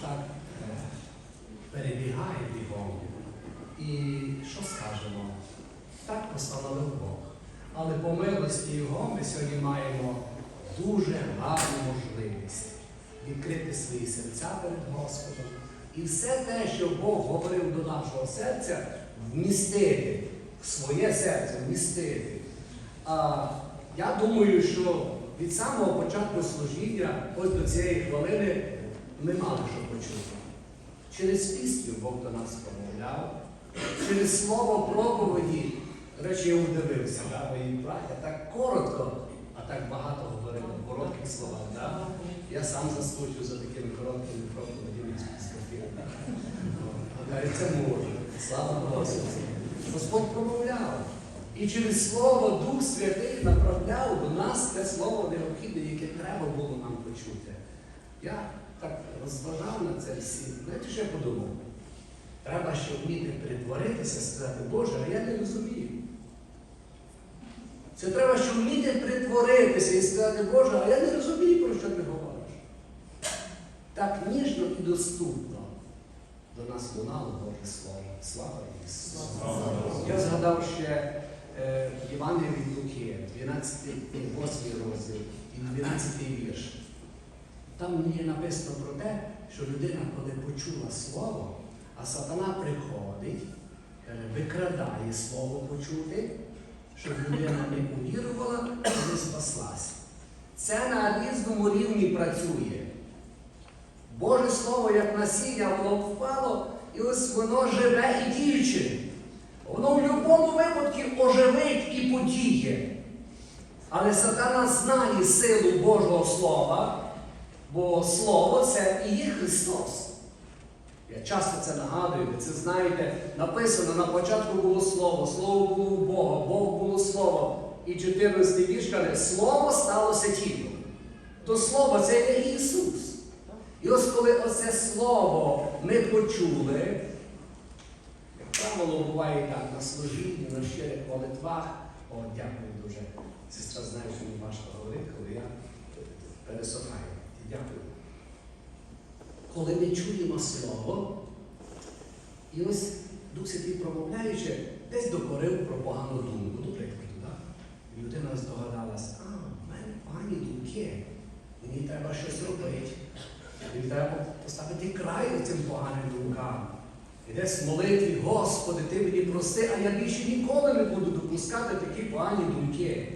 так е, перебігає бігом. І що скажемо? Так постановив Бог. Але по милості Його ми сьогодні маємо дуже гарну можливість відкрити свої серця перед Господом. І все те, що Бог говорив до нашого серця, вмістити в своє серце, вмістити. А я думаю, що від самого початку служіння, ось до цієї хвилини, ми мали що почути. Через пісню Бог до нас промовляв, через слово проповіді, речі, я удивився, да? мої браття так коротко, а так багато говорили в коротких словах. Да? Я сам заскучу за такими короткими проповідями. Навіть це можу. Слава Господу. Господь промовляв. І через Слово Дух Святий направляв до нас те слово необхідне, яке треба було нам почути. Я так розважав на це всі. Знаєте, що я подумав? Треба ще вміти притворитися, сказати, Боже, а я не розумію. Це треба ще вміти притворитися і сказати, Боже, а я не розумію, про що ти говориш. Так ніжно і доступно до нас лунало Боже Слово. Слава Ісусу! Я згадав ще е, Євангелія від Луки, 12, 8 розділ і 12 вірш. Там є написано про те, що людина, коли почула слово, а сатана приходить, каже, викрадає слово почути, щоб людина не увірувала і не спаслася. Це на різному рівні працює. Боже Слово, як насіння, воно впало, і ось воно живе і діюче. Воно в будь-якому випадку оживить і подіє. Але сатана знає силу Божого Слова, бо Слово це і є Христос. Я часто це нагадую, ви це знаєте, написано на початку було Слово, Слово було Бога, Бог було Слово. І 14 вірш каже, Слово сталося тілом. То Слово це є Ісус. І ось коли оце слово ми почули, як правило, буває так на служінні, на щирих молитвах. О, дякую дуже. Сестра знає, що мені важко говорити, коли я пересохаю. Дякую. Коли ми чуємо слово, і ось Дух Святий промовляючи, десь докорив про погану думку, до прикладу. так? Людина здогадалась, а, в мене погані думки, мені треба щось робити. Мені треба поставити край цим поганим думкам. І десь молитві, Господи, Ти мені прости, а я більше ніколи не буду допускати такі погані думки.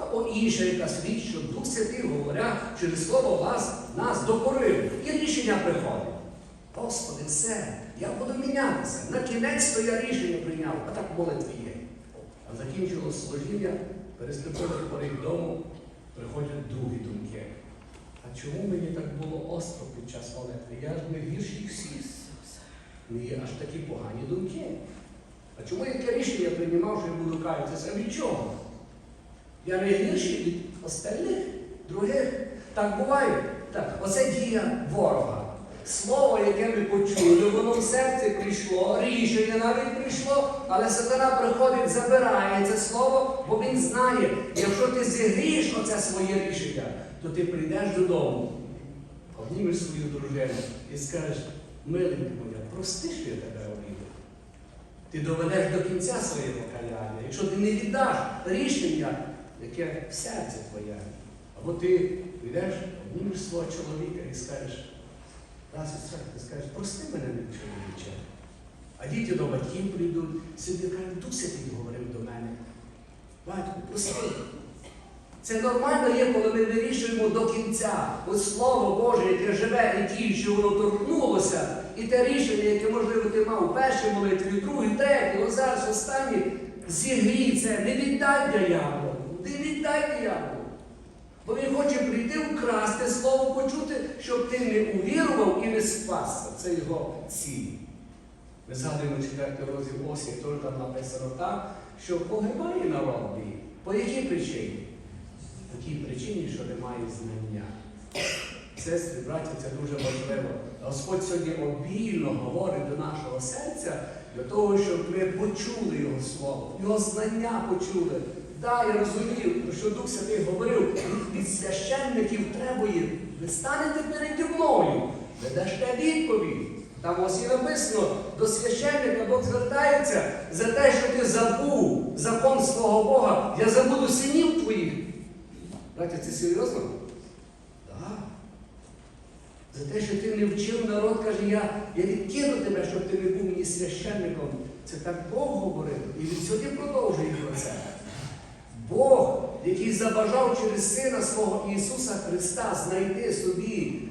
Або інша якась річ, що Дух Святий, говоря, через слово вас, нас докорив. І рішення приходить. Господи, все, я буду мінятися. На кінець то я рішення прийняв, а так молитві є. А закінчило служіння, переступили поріг дому, приходять другі думки. А чому мені так було остро під час молитви? Я ж не гірший всіх. Не є аж такі погані думки. А чому яке рішення приймав, що я буду каятися? А від чого? Я не гірший від остальних, других. Так буває. Так, оце дія ворога. Слово, яке ми почули, воно в серці прийшло, рішення навіть прийшло, але сатана приходить, забирає це слово, бо він знає, якщо ти зігрієш оце своє рішення, то ти прийдеш додому, обнімеш свою дружину і скажеш, миленька моя, прости, що я тебе обідав. Ти доведеш до кінця своє покаяння, якщо ти не віддаш рішення, яке в серці твоє, або ти йдеш, обнімеш свого чоловіка і скажеш, раз і ти скажеш, прости мене мій чоловіче. А діти до батьків прийдуть, сюди кажуть, Дух Святий говорив до мене. Батько, прости. Це нормально є, коли ми вирішуємо до кінця. Ось Слово Боже, яке живе і діє, що воно торкнулося, і те рішення, яке, можливо, ти мав у першій молитві, другій, третій, зараз останній, зігрій це, не віддай не віддай дияволу. Бо він хоче прийти вкрасти слово почути, щоб ти не увірував і не спасся. Це його ціль. Ми згадуємо 4 розділ осі, теж там написано так, що погибає народ мій. По якій причині? По тій причині, що немає знання. Сестри, браті, це дуже важливо. Господь сьогодні обільно говорить до нашого серця для того, щоб ми почули Його Слово, Його знання почули. Так, я розумію, що Дух Святий говорив, від священників требує, ви станете переді мною ви дасте відповідь. Там ось і написано, до священника Бог звертається за те, що ти забув закон свого Бога, я забуду синів твоїх. Братя, це серйозно? Так. За те, що ти не вчив народ, каже, я, я відкину тебе, щоб ти не був мені священником. Це так Бог говорив. І він сьогодні продовжує про це. Бог, який забажав через Сина свого Ісуса Христа знайти собі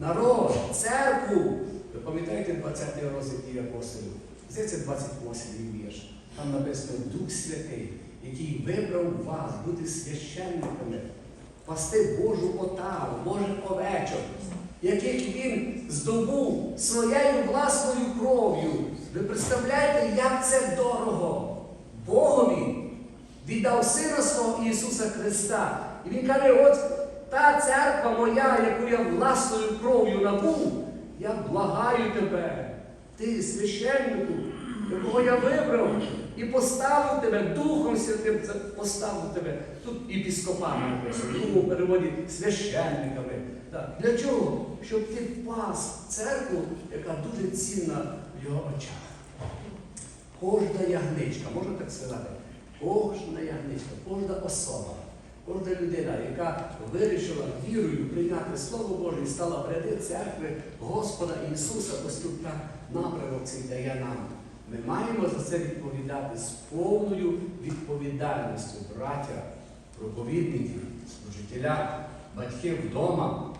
народ, церкву. Ви пам'ятаєте 20 розділ дії апостолів? Здається, 28 вірш. Там написано Дух Святий, який вибрав вас бути священниками, пасти Божу отару, Божих овечок, яких він здобув своєю власною кров'ю. Ви представляєте, як це дорого Богові віддав Сина свого Ісуса Христа. І Він каже, от та церква моя, яку я власною кров'ю набув, я благаю тебе, ти священнику, якого я вибрав і поставив тебе Духом Святим, поставив тебе. Тут епіскопами в другому переводі священниками. Так. Для чого? Щоб ти пас церкву, яка дуже цінна в його очах. Кожна ягничка, можна так сказати, кожна ягничка, кожна особа, кожна людина, яка вирішила вірою прийняти Слово Боже і стала в ряди церкви Господа Ісуса, ось тут так напрямок цей дає нам. Ми маємо за це відповідати з повною відповідальністю браття, проповідників, служителя, батьків вдома.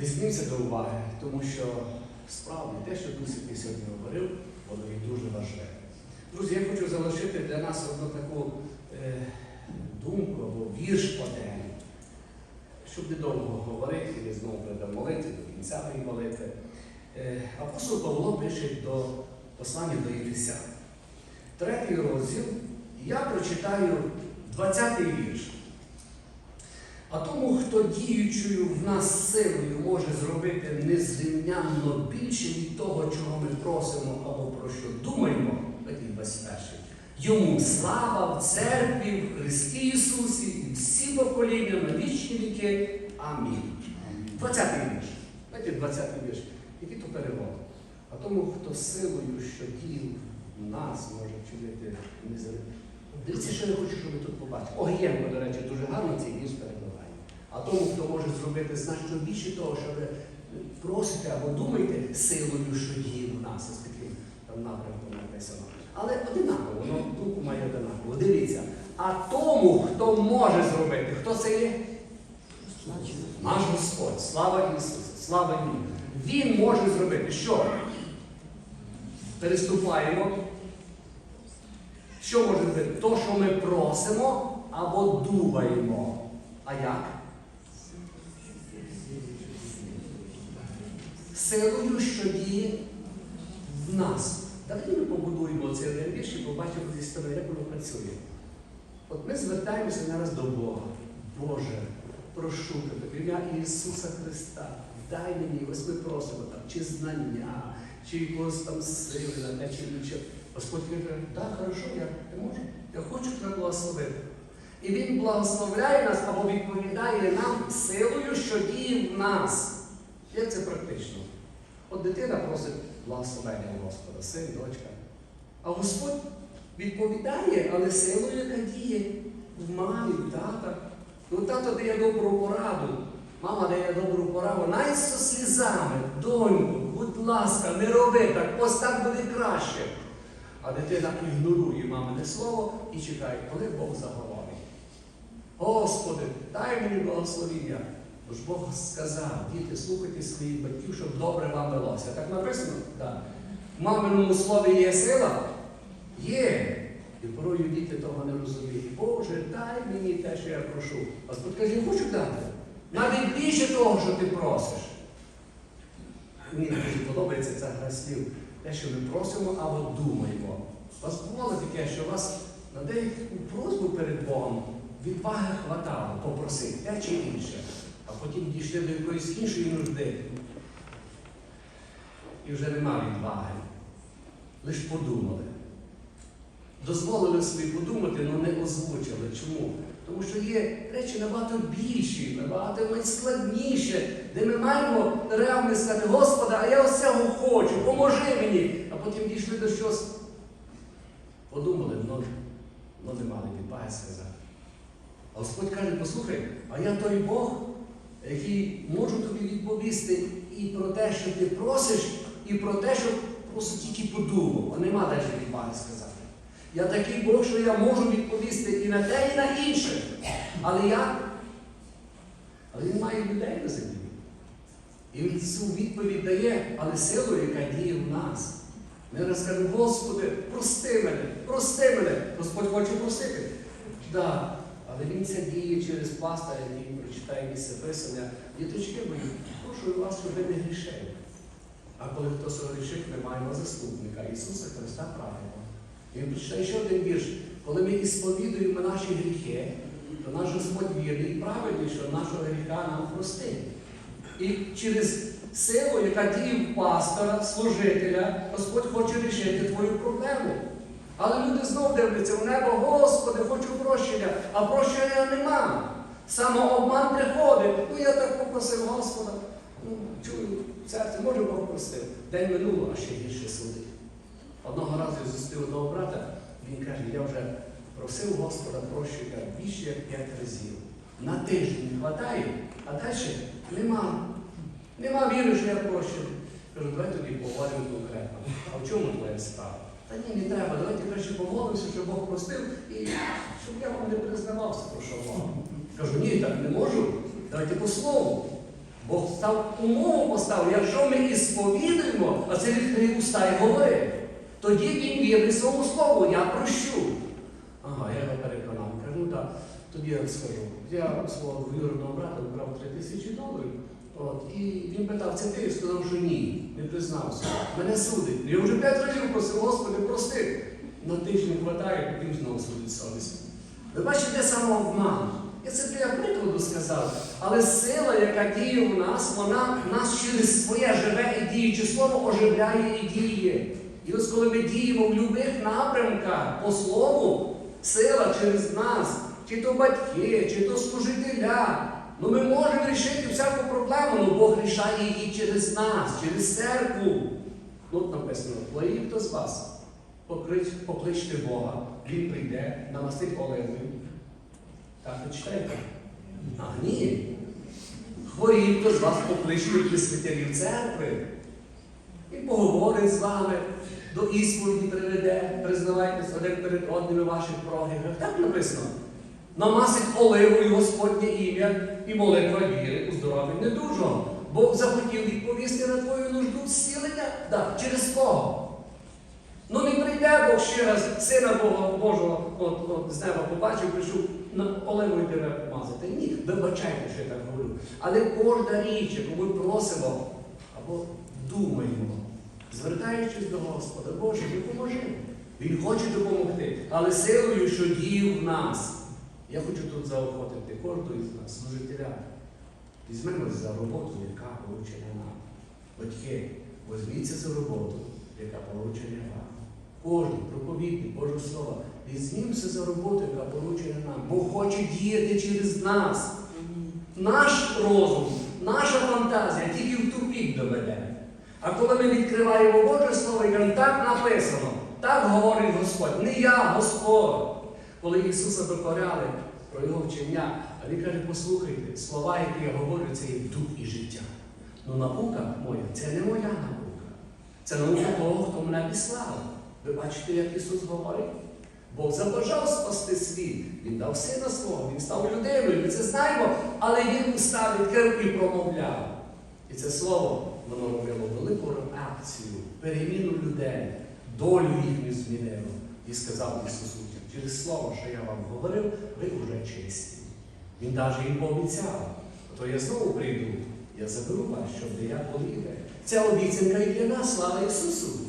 Візьміться до уваги, тому що справді те, що Святий сьогодні говорив, воно є дуже важливе. Друзі, я хочу залишити для нас одну таку е, думку або вірш один, щоб недовго говорити, і знову будемо молити до кінця і молити. Е, апостол Павло пише до послання до Єфесян. Третій розділ, я прочитаю 20-й вірш. А тому, хто діючою в нас силою може зробити незрівнянно більше від того, чого ми просимо або про що думаємо, 21. Йому слава в церкві, в Христі Ісусі і всі покоління на вічні віки. Амінь. 20-й вірш. Знаєте, 20-й вірш. Який то перевод? А тому, хто силою, що діє в нас, може чинити незрівнянно. Дивіться, що я хочу, щоб ви тут побачили. Огієнко, до речі, дуже гарно цей вірш перебуває. А тому, хто може зробити значно більше того, що ви просите або думаєте силою, що діє в нас, таким там напрямком написано. Але одинаково, воно думку має одинаково. Дивіться. А тому, хто може зробити, хто це є? Наш Господь, слава Ісусу, слава Йому. Він може зробити що? Переступаємо. Що може бути? То, що ми просимо або думаємо. А як? Силою, що діє в нас. Давайте ми побудуємо цей вірш і побачимо зі сторони, як воно працює. От ми звертаємося зараз до Бога. Боже, прошу тебе, ім'я Ісуса Христа, дай мені, ось ми просимо там, чи знання, чи якогось там сили, на те, чи нічого. Господь каже, так, хорошо, я не можу. Я хочу тебе благословити. І Він благословляє нас або відповідає нам силою, що діє в нас. Як це практично? От дитина просить благословення Господа, син, дочка. А Господь відповідає, але силою, яка діє в мамі, в тата. Ну, тато дає добру пораду. Мама дає добру пораду, навіть слізами, доньку, будь ласка, не роби так, ось так буде краще. А дитина ігнорує мамине слово і чекає, коли Бог заговорить. Господи, дай мені благословіння. Бо ж Бог сказав, діти, слухайте своїх батьків, щоб добре вам велося. Так написано? Так. В маминому слові є сила? Є. І порою діти того не розуміють. Боже, дай мені те, що я прошу. Господь каже, я хочу дати. Навіть більше того, що ти просиш. Мені дуже подобається ця гра слів. Те, що ми просимо або думаємо. У вас бувало таке, що у вас на деяку просьбу перед Богом відваги хватало попросити те чи інше, а потім дійшли до якоїсь іншої нужди. І вже нема відваги. Лиш подумали. Дозволили собі подумати, але не озвучили. Чому? Тому що є речі набагато більші, набагато складніші, де ми маємо реально сказати, Господа, а я ось цього хочу, поможи мені. А потім дійшли до щось. Подумали, ну, ну не мали відваги сказати. А Господь каже, послухай, а я той Бог, який можу тобі відповісти і про те, що ти просиш, і про те, що просто тільки подумав, а нема далі відваги сказати. Я такий Бог, що я можу відповісти і на те, і на інше. Але я. Але він має людей на землі. І він цю відповідь дає, але силою, яка діє в нас. Ми раз кажемо, Господи, прости мене, прости мене. Господь хоче простити. Да. Але він це діє через пастора, який прочитає місце писання. Діточки мої, прошу вас, щоб ви не грішили. А коли хтось грішить, ми маємо заступника Ісуса Христа правильно. Він прочитає ще один вірш. Коли ми ісповідуємо наші гріхи, то наш Господь вірний і правильний, що нашого гріха нам простить. І через силу, яка діє пастора, служителя, Господь хоче рішити твою проблему. Але люди знов дивляться в небо, Господи, хочу прощення, а прощення нема. Самообман приходить. Ну я так попросив Господа. Ну, чую, в серці, може Бог простив. День минуло, а ще гірше судить. Одного разу я зустрів одного брата, він каже, я вже просив Господа прощення більше як п'ять разів. На тиждень не а далі нема. Нема віри, що я прощений. Кажу, давай тоді поговоримо конкретно. А в чому твоя справа? Та ні, не треба, давайте краще помолимося, щоб Бог простив і щоб я вам не признавався, про що вам. Кажу, ні, так не можу. Давайте по слову. Бог став умову поставив, якщо ми і сповідуємо, а це відкриє уста і говори, тоді він вірний своєму слову, я прощу. Ага, я його переконав. Кажу, ну так, тоді я скажу. Я свого двоюродного брата вкрав 3 тисячі доларів. От, і він питав, це ти? Сказав, що ні, не признався. Мене судить. Я вже п'ять разів просив, Господи, прости. На тиждень вистачає, потім знову судить совість. Ви бачите, де самообман. Я це для прикладу сказав. Але сила, яка діє в нас, вона нас через своє живе і діюче слово оживляє і діє. І ось коли ми діємо в будь-яких напрямках по слову, сила через нас, чи то батьки, чи то служителя. Ну ми можемо рішити всяку проблему, але Бог рішає її через нас, через церкву. Тут написано, твої хто з вас, покличте Бога, Він прийде, намастить оливою. Так ви читаєте? А ні. Хворі, хто з вас покличте присвятерів церкви. І поговорить з вами, до ісповіді приведе, признавайтесь один перед одним у ваших прогибах. Так написано. Намасить оливою Господнє ім'я і молитва віри у здоров'я недужого. Бог захотів відповісти на твою нужду зцілення да, через кого? Ну не прийде Бог ще раз сина Бога Божого от, от, з неба побачив, прийшов оливою тебе помазати. Ні, вибачайте, що я так говорю. Але кожна річ, яку ми просимо або думаємо, звертаючись до Господа, Боже, допоможи. Він хоче допомогти, але силою, що діє в нас. Я хочу тут заохотити кожного із нас, служителя. Візьмемось за роботу, яка поручена нам. Батьки, візьміться за роботу, яка поручена вам. Кожен проповідник Божого Слова, візьмімося за роботу, яка поручена нам. Бог хоче діяти через нас. Наш розум, наша фантазія тільки в тупік доведе. А коли ми відкриваємо Боже Слово і кажемо, так написано, так говорить Господь, не я, Господь. Коли Ісуса докоряли про Його вчення, а Він каже, послухайте, слова, які я говорю, це є дух і життя. Ну наука моя, це не моя наука. Це наука того, хто мене післав. Ви бачите, як Ісус говорить? Бог забажав спасти світ. Він дав сина свого, Він став людиною, ми це знаємо, але Він уста відкрив і промовляв. І це слово воно робило велику реакцію, переміну людей, долю їхню змінило. І сказав Ісусу, через слово, що я вам говорив, ви вже чисті. Він навіть їм пообіцяв, то я знову прийду, я заберу вас, щоб я поліде. Ця обіцянка і для нас, слава Ісусу.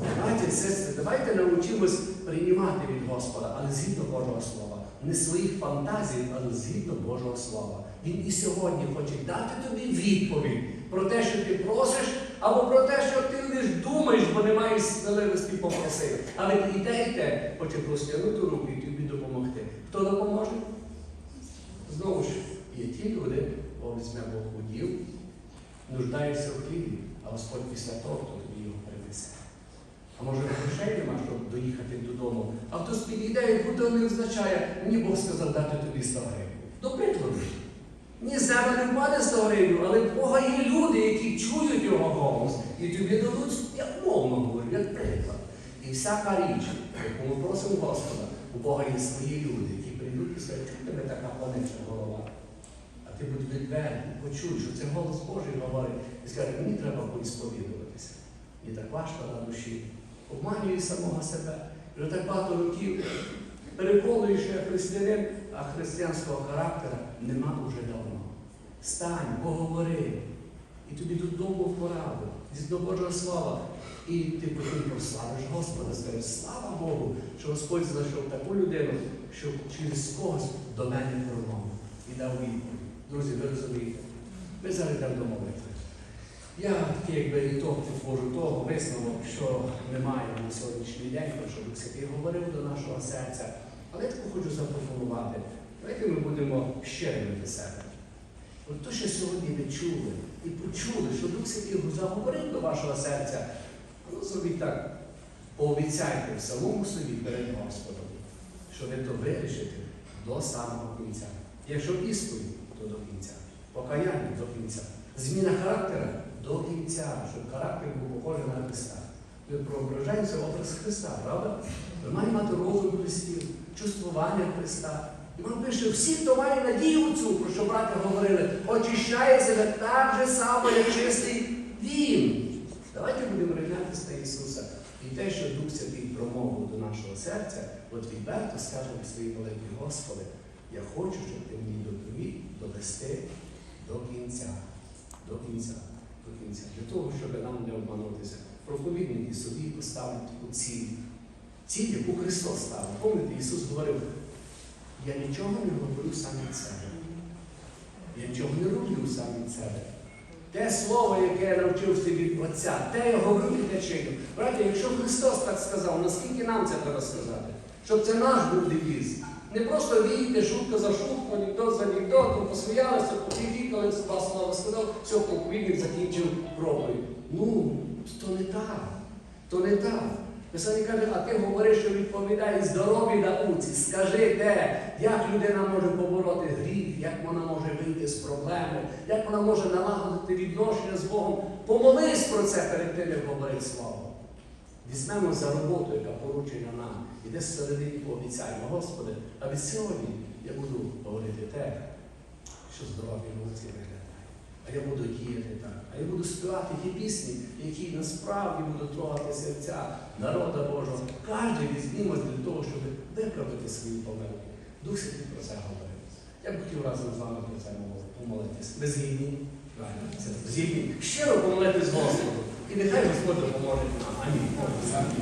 Братя сестри, давайте навчимось приймати від Господа, але згідно Божого Слова. Не своїх фантазій, але згідно Божого Слова. Він і сьогодні хоче дати тобі відповідь про те, що ти просиш, або про те, що ти лиш думаєш, бо не маєш сміливості попросити. Але і те, те хоче простягнути руку і тобі допомогти. Хто допоможе? Знову ж, є ті люди, бо візьме Бог худів, нуждаються в хлібі, а Господь після того щоб доїхати додому, а хтось підійде і будто не означає, мені Бог сказав дати тобі 100. До прикладу. Ні неба не впаде 100 але в Бога є люди, які чують його голос, і тобі дадуть, як мовно говорю, як приклад. І всяка річ, яку ми просимо Господа, у Бога є свої люди, які прийдуть і скажуть, чому тебе така планечна голова? А ти будь відвертий, почуй, що це голос Божий говорить, і скаже, мені треба поісповідуватися. І так важко на душі. Обманює самого себе. Вже так багато років переконуєш, що я християнин, а християнського характера нема уже давно. Стань, поговори, і тобі додому в пораду, до Божого слова. І ти потім прославиш Господа, скажеш, слава Богу, що Господь знайшов таку людину, що через когось до мене промовив і дав відповідь. Друзі, ви розумієте, ми зараз йдемо до молитви. Я якби і то підвожу того висновок, що ми маємо на сьогоднішній день, про що Дух Святий говорив до нашого серця. Але я таку хочу запропонувати. Давайте ми будемо щирими до себе. От то, що сьогодні ви чули і почули, що Дух Святий заговорив до вашого серця, ну зробіть так, пообіцяйте в самому собі перед Господом, що ви то вирішите до самого кінця. Якщо ісповідь, то до кінця. Покаяння до кінця. Зміна характера до кінця, щоб характер був похожий на Христа. Ми проображаємося в образ Христа, правда? Ми маємо мати розум Христів, чувствування Христа. І воно пише, всі, хто має надію цю, про що браття говорили, очищає себе так же само, як чистий Він. Давайте будемо рівнятися на Ісуса. І те, що Дух Святий промовив до нашого серця, от відверто скажемо своїй молитві, Господи, я хочу, щоб ти мені допоміг довести до кінця. До кінця. До. Для того, щоб нам не обманутися. Проповідники собі поставлять таку ціль. Ціль, яку Христос ставив. Пам'ятаєте, Ісус говорив, я нічого не говорю сам від себе. Я нічого не роблю сам від себе. Те слово, яке я навчився від Отця, те я говорю і те. Браті, якщо Христос так сказав, наскільки нам це треба сказати? Щоб це наш був девіз. Не просто війти, шутка за шутку, анекдот за анекдотом, посміялися, попікали два слова сказав, все, проповідник закінчив проповідь. Ну, то не так. То не так. Писання каже, а ти говориш, що відповідає здоровій науці. Скажи де, як людина може побороти гріх, як вона може вийти з проблеми, як вона може налагодити відношення з Богом. Помолись про це перед тим, як говорить слово. Візьмемо за роботу, яка поручена нам, і десь всередині пообіцяємо, Господи, а від сьогодні я буду говорити те, що здорові науці виглядає. А я буду діяти так. А я буду співати ті пісні, які насправді будуть трогати серця народа Божого. Кожен візьмімось для того, щоб виправити свої помилки. Дух Святий про це говорить. Я б хотів разом з вами про це помолитися. Ви згідні? Правильно, згідні. Щиро помолитись Господу. І нехай Господь допоможе нам. Амінь.